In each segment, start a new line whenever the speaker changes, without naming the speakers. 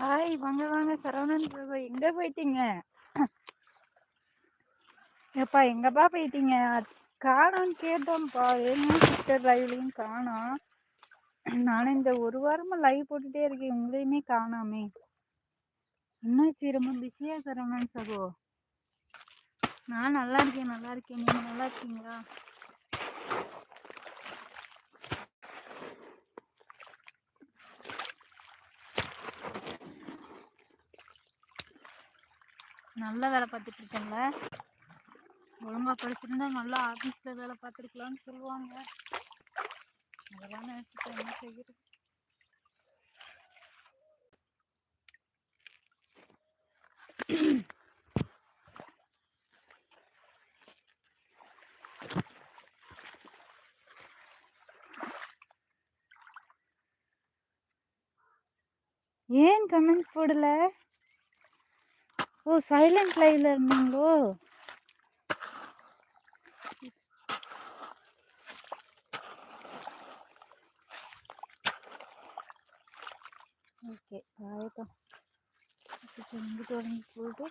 Hi வாங்க வாங்க சரவணன் பிரபு. எங்கே போயிட்டீங்க? எப்பா எங்கப்பா போயிட்டீங்க? காணோன்னு கேட்டோம்ப்பா. வேணும் சிஸ்டர் லைவ்லையும் காணோம் நானும் இந்த ஒரு வாரமாக லைவ் போட்டுகிட்டே இருக்கேன். உங்களையுமே காணாமே. என்னாச்சு ரொம்ப பிஸியாக சரவணன் சகோ நான் நல்லா இருக்கேன் நல்லா இருக்கேன். நீங்கள் நல்லா இருக்கீங்களா? நல்ல வேலை பார்த்துட்டு இருக்கேன்ல ஒழுங்காக படிச்சிருந்தா நல்லா ஆஃபீஸில் வேலை பார்த்துருக்கலாம்னு சொல்லுவாங்க. அதெல்லாம் நினச்சிட்டு என்ன செய்யுது ஏன் கமெண்ட் போடல? ஓ சைலண்ட் லைவ்ல இருந்தீங்களோ ஓகே ஆகட்டும் இங்கிட்டு உடஞ்சி போட்டு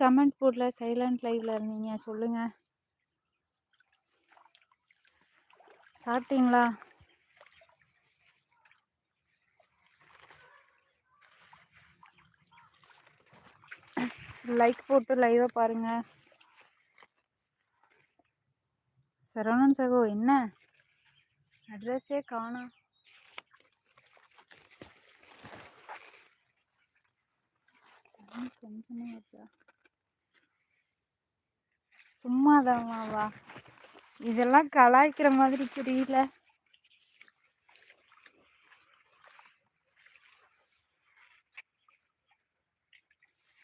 கமெண்ட் போடல சைலண்ட் லைவ்ல இருந்தீங்க சொல்லுங்க. சாப்பிட்டீங்களா லைக் போட்டு லைவை பாருங்க. சரவணன் சகோ என்ன? அட்ரஸே காணும் கொஞ்சமே இருக்கா? சும்மாதான்வா இதெல்லாம் கலாய்க்கிற மாதிரி தெரியல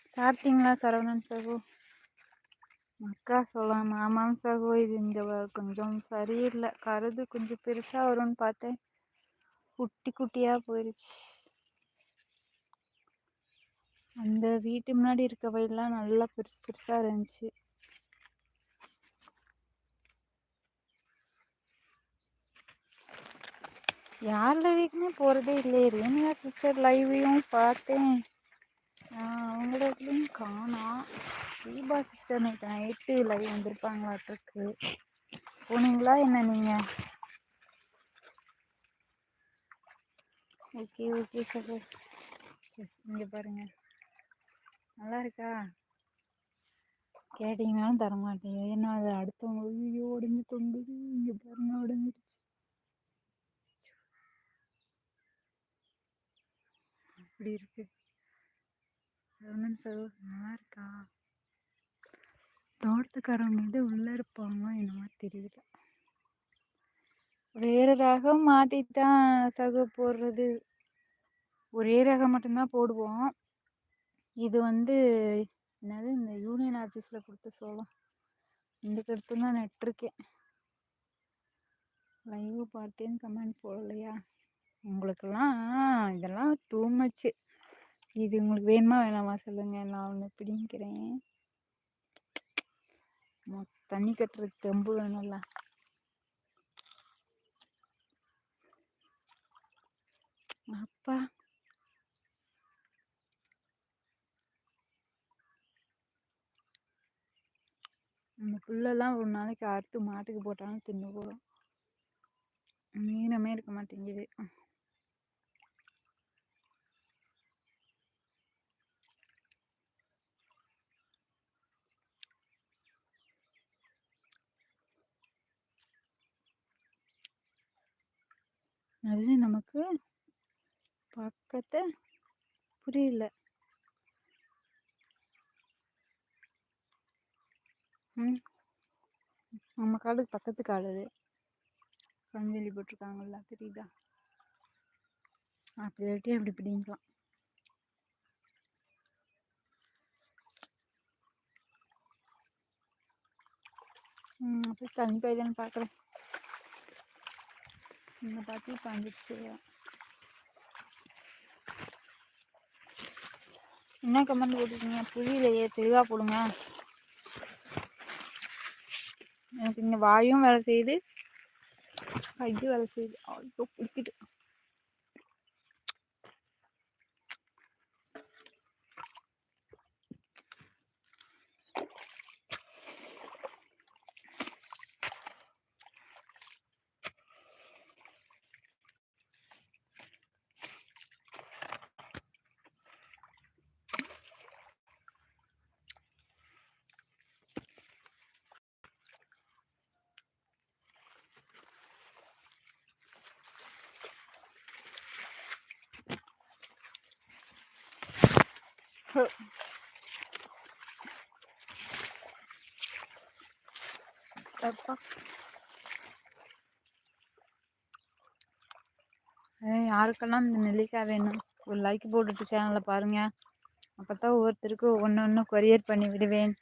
சாப்பிட்டீங்களா சரவணன் சகோ? மக்கா சொல்லலாம். ஆமாம் சகோ இது இந்த கொஞ்சம் சரியில்லை. கருது கொஞ்சம் பெருசாக வரும்னு பார்த்தேன். குட்டி குட்டியாக போயிடுச்சு அந்த வீட்டு முன்னாடி இருக்க வயல்லாம் நல்லா பெருசு பெருசாக இருந்துச்சு. யார் லைவுக்குமே போகிறதே இல்லையே. ரேணுகா சிஸ்டர் லைவையும் பார்த்தேன். அவங்களதுலேயும் காணோம் Deepa sister night night live வந்திருப்பாங்களாட்டுருக்கு போனீங்களா என்ன நீங்கள் ஓகே ஓகே சார் எஸ் இங்கே பாருங்கள் நல்லா இருக்கா? கேட்டிங்கனாலும் தரமாட்டேங்க ஏன்னா அது அடுத்தவங்க ஐயோ உடஞ்சி தொங்குது இங்கே பாருங்க உடஞ்சிருச்சு. இப்படி இருக்கு? சரவணன் சரோ நல்லா இருக்கா? தோட்டத்துக்காரவங்க வந்து உள்ளே இருப்பாங்க என்னமோ தெரியல. வேறு ரகம் மாற்றி தான் சகு போடுறது. ஒரே ரகம் மட்டும்தான் போடுவோம். இது வந்து என்னது இந்த யூனியன் ஆஃபீஸில் கொடுத்த சோளம். இந்த கருத்து தான் நட்டிருக்கேன். லைவ் பார்த்தேன்னு கமெண்ட் போடலையா? உங்களுக்கெல்லாம் இதெல்லாம் டூ மச்சு இது உங்களுக்கு வேணுமா வேணாமா சொல்லுங்கள் நான் ஒன்று பிடிங்கிறேன். தண்ணி கட்டுறதுக்கு தெம்பு வேணும்ல. அப்பா. அந்த புல்லெல்லாம் ஒரு நாளைக்கு அறுத்து மாட்டுக்கு போட்டாலும் தின்னு போகிறோம் மீனமே இருக்க மாட்டேங்குது. அது நமக்கு பக்கத்தை புரியல. ம். நம்ம காடுக்கு பக்கத்து காடு அது. கண்வெளி போட்டிருக்காங்கல்ல தெரியுதா? அப்படி வெட்டி அப்படி பிடிங்கலாம் அப்படி தண்ணி பயிலான்னு பார்க்குறேன் இந்த பாத்தி பாஞ்சிருச்சு என்ன கமெண்ட் போட்டுருக்கீங்க? புரியலையே தெளிவாக போடுங்க. எனக்கு இங்கே வாயும் வேலை செய்யுது. கையும் வேலை செய்யுது. ஐயோ பிடிக்குது அப்பா யாருக்கெல்லாம் இந்த நெல்லிக்காய் வேணும்? ஒரு லைக் போட்டுட்டு சேனலை பாருங்கள் அப்போ தான் ஒவ்வொருத்தருக்கும் ஒன்று ஒன்று கொரியர் பண்ணி விடுவேன்.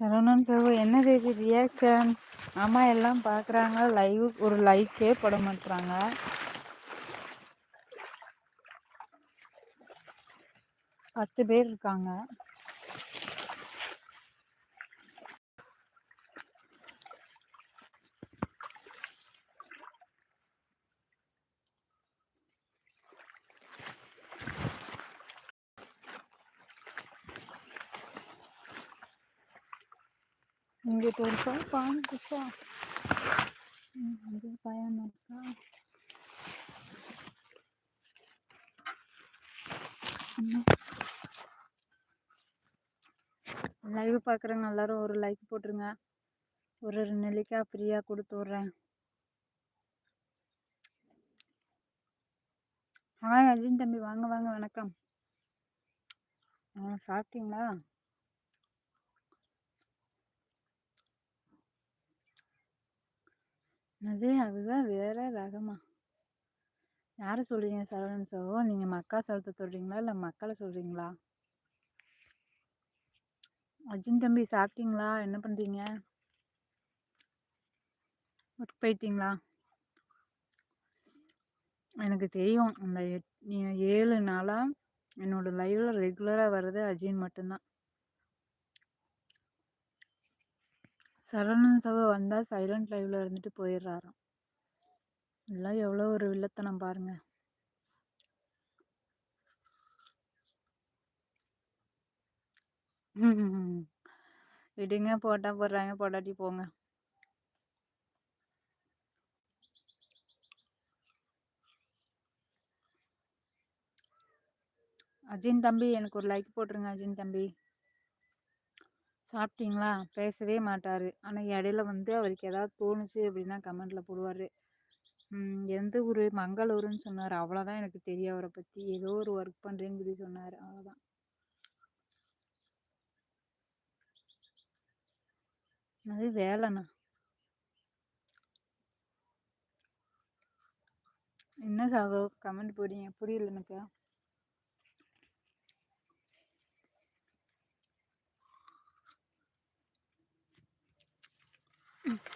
சரவணன் சார் என்ன தேதி ரியாக்ஷன் அம்மா எல்லாம் பார்க்குறாங்க லைவ் ஒரு லைக்கே போட மாட்டுறாங்க பத்து பேர் இருக்காங்க. இங்கிட்டு ஒரு கால் பாஞ்சிச்சா அது பயம் இருக்கா? லைவ் பார்க்குறவங்க எல்லாரும் ஒரு லைக் போட்டுருங்க. ஒரு ஒரு நெல்லிக்காய் ஃப்ரீயாக கொடுத்து விட்றேன். ஹாய் அஜின் தம்பி. வாங்க வாங்க. வணக்கம். ஆ சாப்பிட்டீங்களா? அது அதுதான் வேற ரகமா. யாரை சொல்கிறீங்க சரவணன் சகோ நீங்கள் மக்கா சரத்தை சொல்கிறீங்களா இல்லை மக்களை சொல்கிறீங்களா அர்ஜுன் தம்பி சாப்பிட்டீங்களா? என்ன பண்ணுறீங்க ஒர்க் போயிட்டீங்களா? எனக்கு தெரியும். அந்த ஏழு நாளாக என்னோடய லைவில் ரெகுலராக வர்றது அஜின் மட்டும்தான். சரவணன் சகோ வந்தால் சைலண்ட் லைவில் இருந்துட்டு போயிடுறாராம் எல்லாம் எவ்வளோ ஒரு வில்லத்தனம் பாருங்க. விடுங்க போட்டால் போடுறாங்க போட்டாட்டி போங்க. அஜின் தம்பி எனக்கு ஒரு லைக் போட்டுருங்க அஜின் தம்பி. சாப்பிட்டீங்களா? பேசவே மாட்டார். ஆனால் இடையில வந்து அவருக்கு ஏதாவது தோணுச்சு அப்படின்னா கமெண்டில் போடுவார். எந்த ஊர்? மங்களூருன்னு சொன்னார். அவ்வளோதான் எனக்கு தெரியும் அவரை பற்றி ஏதோ ஒரு ஒர்க் பண்ணுறேன்னு சொல்லி சொன்னார். அவ்வளோதான் அது வேலைண்ணா என்ன சாகோ கமெண்ட் போடுறீங்க. புரியல எனக்கு. Mm-hmm.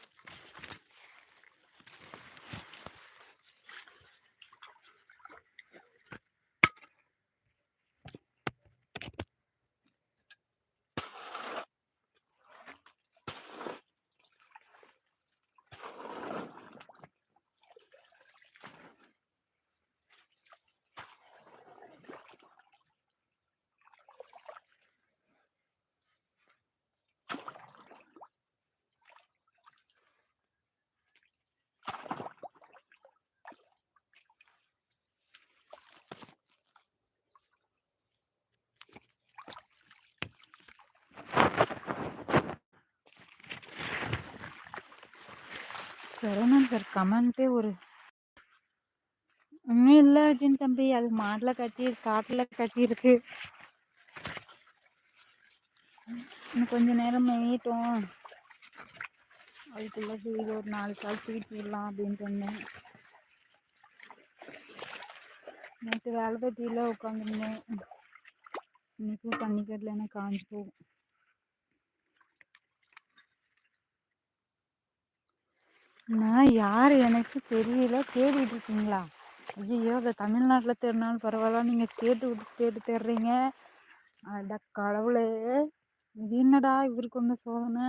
சரவணன் சார் கமெண்ட்டே ஒரு ஒன்றும் இல்லை அர்ஜுன் தம்பி அது மாட்டில் கட்டி காட்டில் கட்டியிருக்கு. இன்னும் கொஞ்ச நேரம் மேயிட்டோம். அதுக்குள்ளே சரி ஒரு நாலு கால் தூக்கி விடலாம் அப்படின்னு சொன்னேன். நேற்று வேலை பற்றியில் உட்காந்துருந்தேன் இன்னைக்கும் தண்ணி கட்டலைன்னா காஞ்சி போகும். நான் யார் எனக்கு தெரியல. தேடிட்டு இருக்கீங்களா? ஐயோ அதை தமிழ்நாட்டில் தேடினாலும் பரவாயில்ல. நீங்கள் ஸ்டேட்டு விட்டு ஸ்டேட்டு தேடுறீங்க. அட கடவுளே. இது என்னடா இவருக்கு வந்த சோதனை?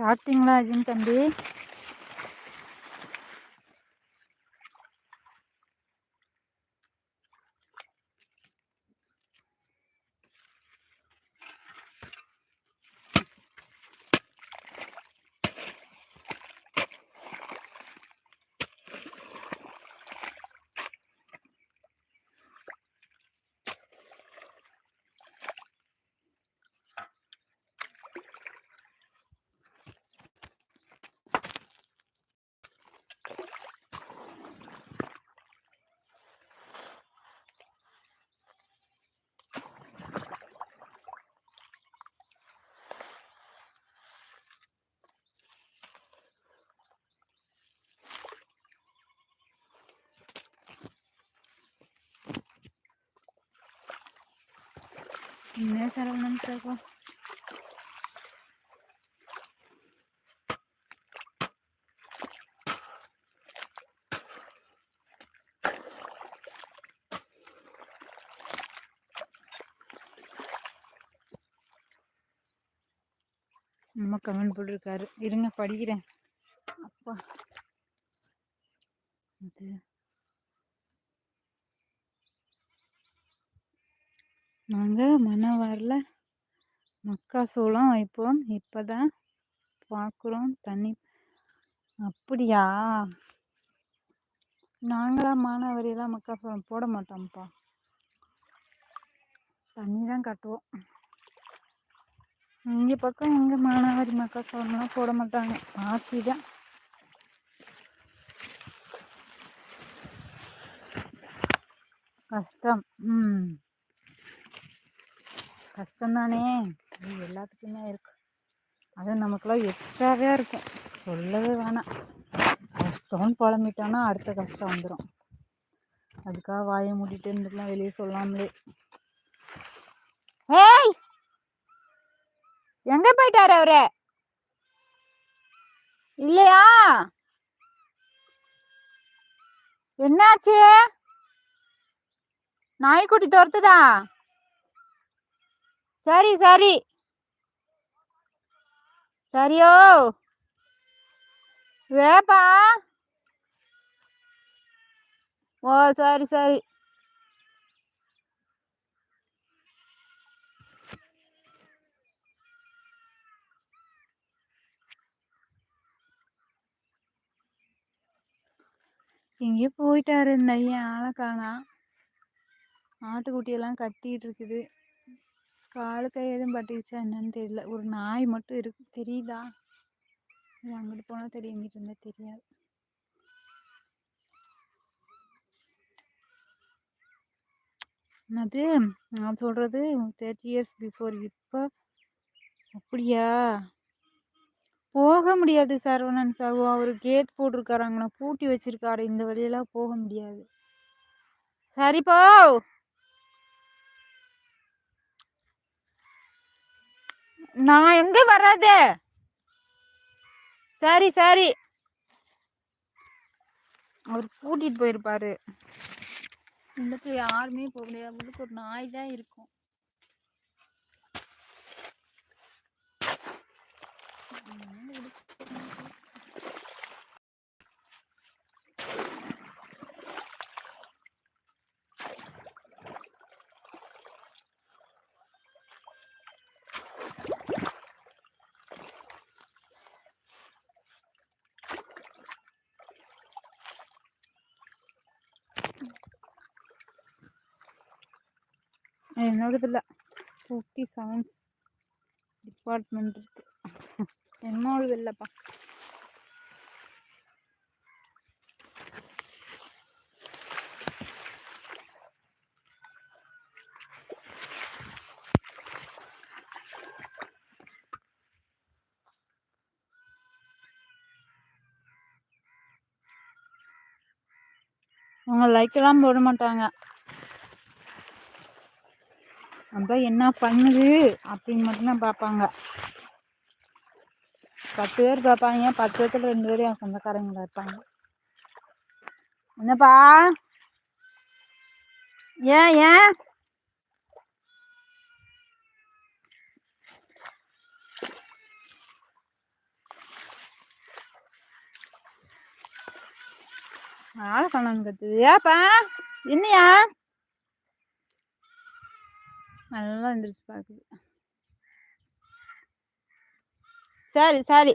சாப்பிட்டீங்களா அஜின் தம்பி? என்ன சரவணன் சார் நம்ம கமெண்ட் போட்டிருக்காரு இருங்க படிக்கிறேன் அப்பா அது நாங்கள் மணவாரில் மக்காசோளம் வைப்போம். இப்போ தான் பார்க்குறோம் தண்ணி அப்படியா? நாங்களாம் மானாவரியெல்லாம் மக்காசோளம் போட மாட்டோம்ப்பா. தண்ணி தான் கட்டுவோம். இங்கே பக்கம் எங்கே மானாவாரி மக்காசோளம்லாம் போட மாட்டாங்க. ஆசி தான் கஷ்டம். ம். கஷ்டம்தானே? இது எல்லாத்துக்குமே இருக்குது அது நமக்குலாம் எக்ஸ்ட்ராவே இருக்கும் சொல்லவே வேணாம். டவுன் புலம்பிட்டோன்னா அடுத்த கஷ்டம் வந்துடும் அதுக்காக வாயை மூடிட்டு இருந்துக்கலாம் வெளியே சொல்லாமலே. ஏய்! எங்க போயிட்டாரு அவரு? இல்லையா? என்னாச்சு? நாய்க்குட்டி துரத்துதா? சரி சரி. சரியோ? வேப்பா? ஓ சரி சரி. எங்கேயோ போயிட்டாரு இந்த ஐயன் ஆளை காணா. ஆட்டுக்குட்டியெல்லாம் கட்டிகிட்டு இருக்குது. காலு கை எதுவும் பட்டுக்கிச்சா என்னன்னு தெரியல. ஒரு நாய் மட்டும் இருக்கு. தெரியுதா? அங்கிட்டு போனால் தெரியும். இங்கிட்டு இருந்தால் தெரியாது. அது நான் சொல்கிறது தேர்ட்டி இயர்ஸ் பிஃபோர் இப்போ அப்படியா? போக முடியாது சரவணன் சாகு. அவர் கேட் போட்டிருக்காராங்கண்ணா பூட்டி வச்சிருக்காரு. இந்த வழியெல்லாம் போக முடியாது. சரிப்பா! நான் எங்க வராத சரி சரி. அவர் கூட்டிட்டு போயிருப்பாரு. உள்ளுக்கு யாருமே போக முடியாது ஒரு நாய் தான் இருக்கும். என்னோடதில்ல. ஃபிஃப்டி செவன்ஸ் டிபார்ட்மெண்ட் இருக்கு. என்னோடது இல்லைப்பா அவங்க லைக்கெல்லாம் போட மாட்டாங்க. அதான் என்ன பண்ணுது அப்படின்னு மட்டும்தான் பார்ப்பாங்க. பத்து பேர் பார்ப்பாங்க. பத்து பேர்த்துல ரெண்டு பேரும் என் சொந்தக்காரங்களா இருப்பாங்க. என்னப்பா? ஏன் ஏன்? ஆளை காணான்னு கத்துது. ஏப்பா என்னையா? நல்லா வந்துருச்சு பார்க்குது சரி சரி.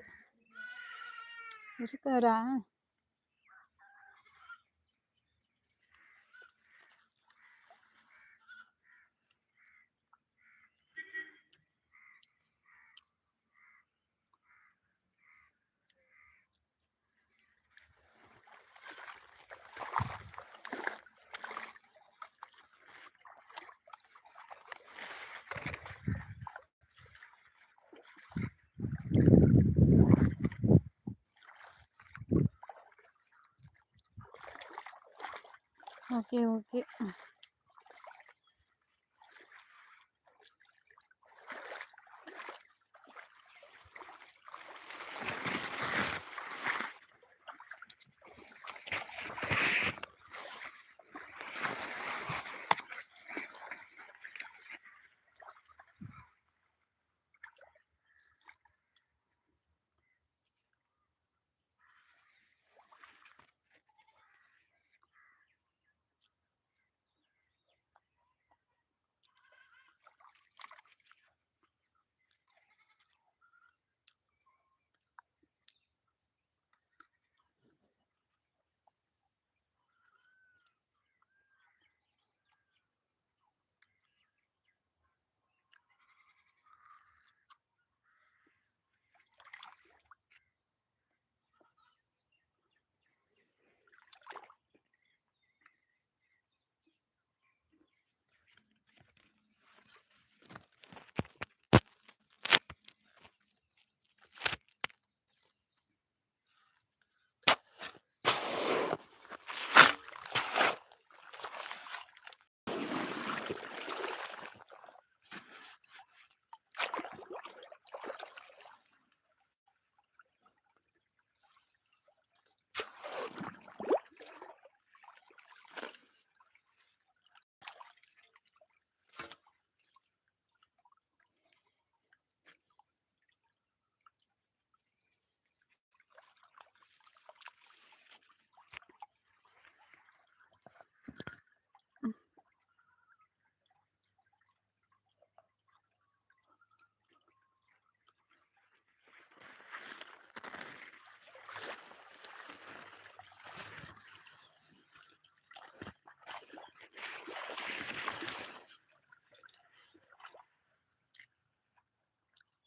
இருக்காரா? Okay okay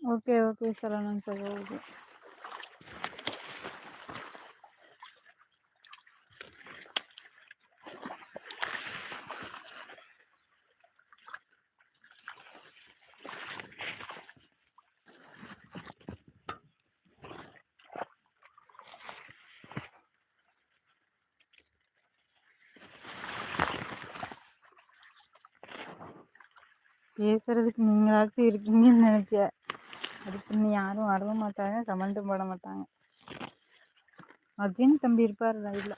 okay okay. Saravanan sir okay. பேசுறதுக்கு நீங்களாச்சும் இருக்கீங்கன்னு நினச்சேன். அதுக்கு இன்னும் யாரும் வரவும் மாட்டாங்க கமெண்ட்டும் போட மாட்டாங்க. அஜின் தம்பி இருப்பார் லைவில்